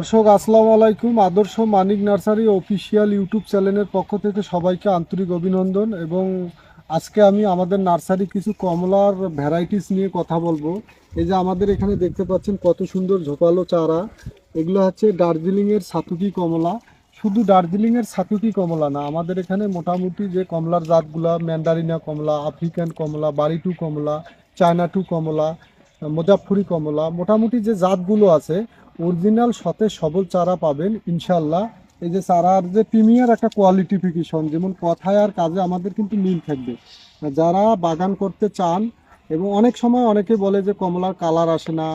দর্শক, আসসালামু আলাইকুম। আদর্শ মানিক নার্সারি অফিসিয়াল ইউটিউব চ্যানেলের পক্ষ থেকে সবাইকে আন্তরিক অভিনন্দন এবং আজকে আমি আমাদের নার্সারি কিছু কমলার ভ্যারাইটিস নিয়ে কথা বলব। এই যে আমাদের এখানে দেখতে পাচ্ছেন কত সুন্দর ঝোপালো চারা। এগুলো হচ্ছে দার্জিলিংয়ের সাতুকি কমলা। শুধু দার্জিলিংয়ের সাতুকি কমলা না, আমাদের এখানে মোটামুটি যে কমলার জাতগুলা, ম্যান্ডারিনা কমলা, আফ্রিকান কমলা বাড়ি টু কমলা চায়না টু কমলা মুজাফরি কমলা, মোটামুটি যে জাতগুলো আছে অরিজিনাল সতেজ সবল চারা পাবেন ইনশাল্লাহ এই যে চারার যে প্রিমিয়ার একটা কোয়ালিটিফিকেশন যেমন কথায় আর কাজে আমাদের কিন্তু মিল থাকবে। যারা বাগান করতে চান, এবং অনেক সময় অনেকে বলে যে কমলার কালার আসে না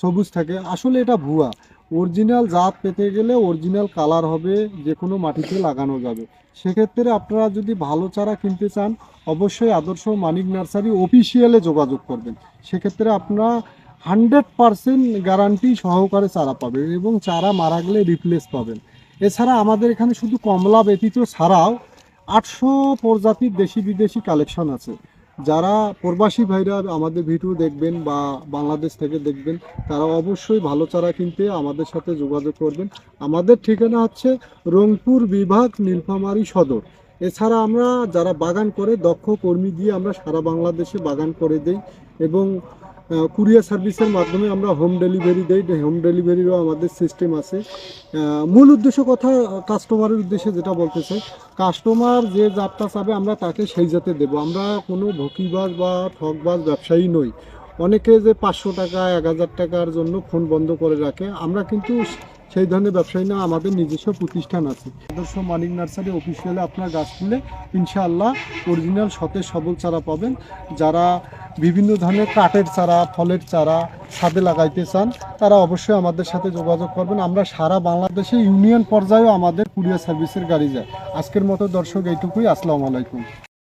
সবুজ থাকে, আসলে এটা ভুয়া। অরিজিনাল জাত পেতে গেলে অরিজিনাল কালার হবে যে কোনো মাটিতে লাগানো যাবে। সেক্ষেত্রে আপনারা যদি ভালো চারা কিনতে চান, অবশ্যই আদর্শ মানিক নার্সারি অফিসিয়ালে যোগাযোগ করবেন। সেক্ষেত্রে আপনারা হান্ড্রেড পারসেন্ট গ্যারান্টি সহকারে চারা পাবেন এবং চারা মারা গেলে রিপ্লেস পাবেন। এছাড়া আমাদের এখানে শুধু কমলা ব্যতীত ছাড়াও আটশো প্রজাতির দেশি বিদেশি কালেকশন আছে। যারা প্রবাসী ভাইরা আমাদের ভিডিও দেখবেন বা বাংলাদেশ থেকে দেখবেন, তারা অবশ্যই ভালো চারা কিনতে আমাদের সাথে যোগাযোগ করবেন। আমাদের ঠিকানা হচ্ছে রংপুর বিভাগ, নীলফামারী সদর। এছাড়া আমরা যারা বাগান করে, দক্ষ কর্মী দিয়ে আমরা সারা বাংলাদেশে বাগান করে দেই এবং কুরিয়ার সার্ভিসের মাধ্যমে আমরা হোম ডেলিভারি দেই। হোম ডেলিভারিরও আমাদের সিস্টেম আছে। মূল উদ্দেশ্য কথা কাস্টমারের উদ্দেশ্যে যেটা বলতে চাই কাস্টমার যে জাতটা চাবে, আমরা তাকে সেই জাতে দেব। আমরা কোনো ভকিবাজ বা ঠকবাজ ব্যবসায়ী নই। অনেকে যে পাঁচশো টাকা, এক হাজার টাকার জন্য ফোন বন্ধ করে রাখে। আমরা কিন্তু সেই ধরনের ব্যবসায়ী না, আমাদের নিজস্ব প্রতিষ্ঠান আছে। আদর্শ মানিক নার্সারি অফিসিয়ালে আপনার গাছ তুলে ইনশাআল্লাহ অরিজিনাল সতেজ সবল চারা পাবেন। যারা বিভিন্ন ধরনের কাঠের চারা, ফলের চারা ছাদে লাগাইতে চান, তারা অবশ্যই আমাদের সাথে যোগাযোগ করবেন। আমরা সারা বাংলাদেশে ইউনিয়ন পর্যায়েও আমাদের কুরিয়ার সার্ভিসের গাড়ি যায়। আজকের মতো দর্শক, এইটুকুই। আসসালামু আলাইকুম।